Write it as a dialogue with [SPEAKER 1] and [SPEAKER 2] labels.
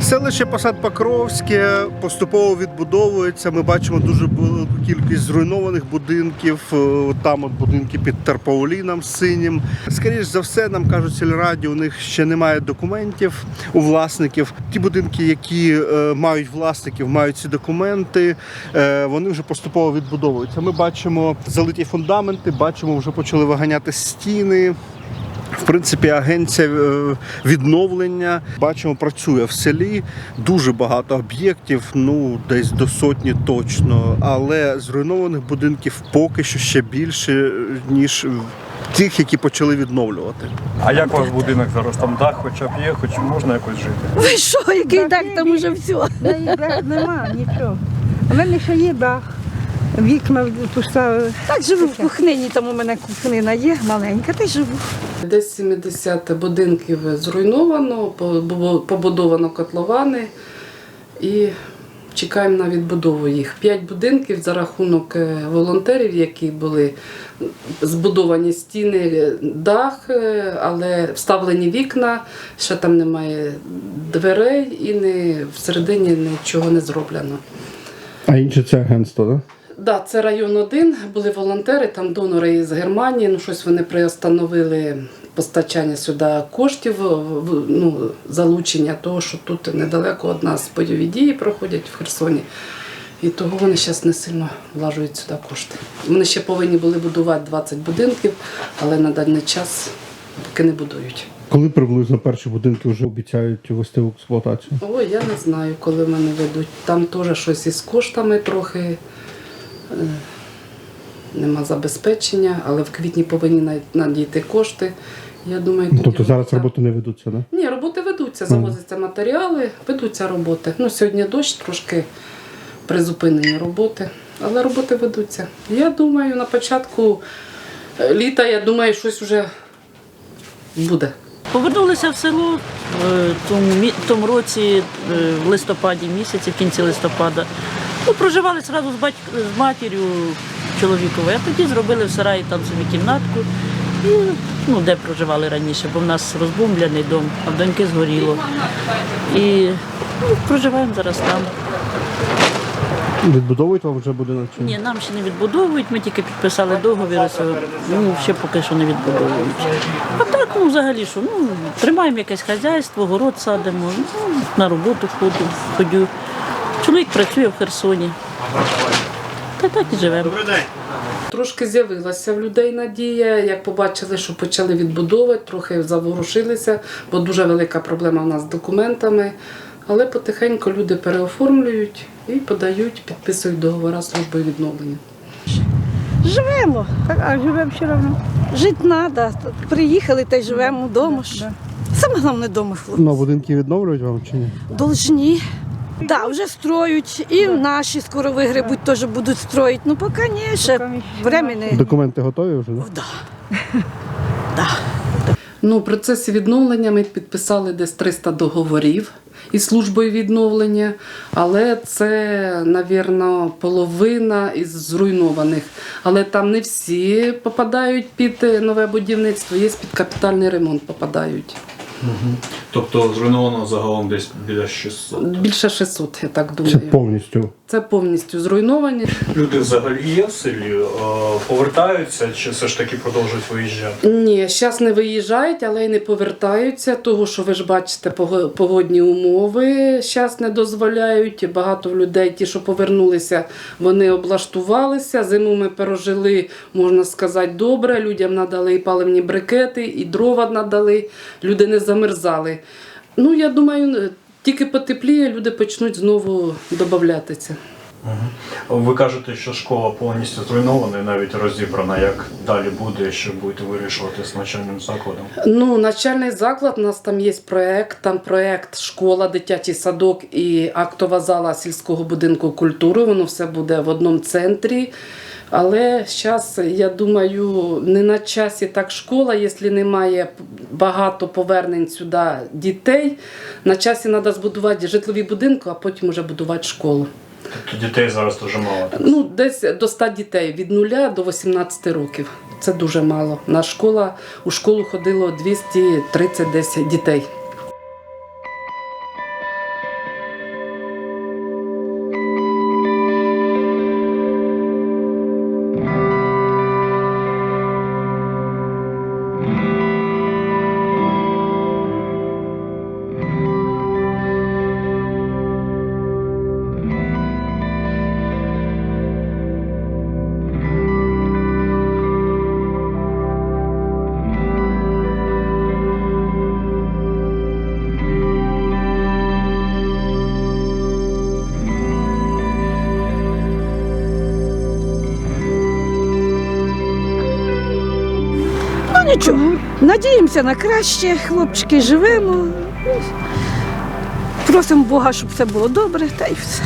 [SPEAKER 1] Селище Посад Покровське поступово відбудовується. Ми бачимо дуже велику кількість зруйнованих будинків. Е, Там от будинки під Тарпауліном синім. Скоріше за все, нам кажуть сільраді, у них ще немає документів у власників. Ті будинки, які е, мають власників, мають ці документи, е, вони вже поступово відбудовуються. Ми бачимо залиті фундаменти, бачимо, вже почали виганяти стіни. В принципі, агенція е, відновлення бачимо, працює в селі. Дуже багато об'єктів, ну десь до сотні точно. Але зруйнованих будинків поки що ще більше, е, ніж тих, які почали відновлювати.
[SPEAKER 2] А як ваш будинок зараз? Там дах хоча б є, хоч можна якось жити?
[SPEAKER 3] Ви що, який так, там уже все.
[SPEAKER 4] Дах нема, нічого. У мене ще є дах. Вікна поставили.
[SPEAKER 3] Так живу в кухнині, там у мене кухнина є маленька, та й живу.
[SPEAKER 5] Десь 70 будинків зруйновано, побудовано котловани і чекаємо на відбудову їх. П'ять будинків за рахунок е, волонтерів, які були збудовані стіни, дах, е, але вставлені вікна, ще там немає дверей і не, всередині нічого не зроблено.
[SPEAKER 1] А інше це агентство, так?
[SPEAKER 5] Да, це район 1, були волонтери, там донори з Германії. Ну щось вони приостановили постачання сюди коштів, ну, залучення того, що тут недалеко від нас бойові дії проходять в Херсоні. І того вони зараз не сильно влажують сюди кошти. Вони ще повинні були будувати 20 будинків, але на даний час поки не будують.
[SPEAKER 1] Коли приблизно перші будинки вже обіцяють ввести в експлуатацію?
[SPEAKER 5] Ой, я не знаю, коли мене ведуть. Там теж щось із коштами трохи. Е, Нема забезпечення, але в квітні повинні надійти кошти. Я думаю, тоді
[SPEAKER 1] Тобто зараз
[SPEAKER 5] робота-
[SPEAKER 1] роботи не ведуться, так?
[SPEAKER 5] Ні, роботи ведуться, завозяться матеріали, ведуться роботи. Ну, сьогодні дощ трошки призупинені роботи, але роботи ведуться. Я думаю, на початку е, літа, я думаю, щось вже буде.
[SPEAKER 6] Повернулися в село е, тому, році, в листопаді місяці, в кінці листопада. Ну, проживали одразу з, батьк... з матір'ю чоловіковою, а тоді зробили в сараї там собі кімнатку. І, ну, де проживали раніше, бо в нас розбомблений дом, а в доньки згоріло. І ну, проживаємо зараз там.
[SPEAKER 1] Відбудовують вам вже будинок чи
[SPEAKER 6] Ні, нам ще не відбудовують, ми тільки підписали договір, ну, ще поки що не відбудовують. А так, ну взагалі що, ну, тримаємо якесь хазяйство, город садимо, ну, на роботу ходжу, ходю. Чоловік працює в Херсоні. Та так і живемо.
[SPEAKER 5] Трошки з'явилася в людей надія, як побачили, що почали відбудовувати, трохи заворушилися, бо дуже велика проблема в нас з документами. Але потихеньку люди переоформлюють і подають, підписують договори з службою відновлення.
[SPEAKER 4] Живемо, так, а живемо все одно.
[SPEAKER 3] Жити треба. Приїхали та й живемо вдома. Саме головне вдома, хлопці.
[SPEAKER 1] Ну, будинки відновлюють вам чи ні?
[SPEAKER 3] Должні. Так, да, вже строють. І наші скоро вигребуть, теж будуть строїти. Ну, поки ні, ще времени.
[SPEAKER 1] Документи готові вже? Да?
[SPEAKER 3] Да. Да.
[SPEAKER 5] Ну, в процесі відновлення ми підписали десь 300 договорів із службою відновлення, але це, навірно, половина із зруйнованих. Але там не всі попадають під нове будівництво, є під капітальний ремонт попадають.
[SPEAKER 2] Тобто зруйновано загалом десь біля 600.
[SPEAKER 5] Більше 600, я так думаю.
[SPEAKER 1] Це повністю.
[SPEAKER 5] Це повністю зруйновані.
[SPEAKER 2] Люди взагалі є в селі, е, повертаються чи все ж таки продовжують виїжджати?
[SPEAKER 5] Ні, зараз не виїжджають, але й не повертаються, того що ви ж бачите, погодні умови зараз не дозволяють. Багато людей, ті, що повернулися, вони облаштувалися. Зиму ми пережили, можна сказати, добре. Людям надали і паливні брикети, і дрова надали. Люди не замерзали. Ну, я думаю, тільки потепліє, люди почнуть знову додатися.
[SPEAKER 2] Ви кажете, що школа повністю зруйнована і навіть розібрана. Як далі буде, що будете вирішувати з навчальним закладом?
[SPEAKER 5] Ну, навчальний заклад, у нас там є проєкт, там проєкт школа, дитячий садок і актова зала сільського будинку культури. Воно все буде в одному центрі. Але зараз, я думаю, не на часі так школа, якщо немає багато повернень сюди дітей. На часі треба збудувати житлові будинки, а потім вже будувати школу.
[SPEAKER 2] Тобто дітей зараз дуже мало.
[SPEAKER 5] Ну, десь до 100 дітей від 0 до 18 років. Це дуже мало. На школа у школу ходило 230 десь дітей.
[SPEAKER 3] Нічого, надіємося на краще, хлопчики, живемо. Просимо Бога, щоб все було добре, та й все.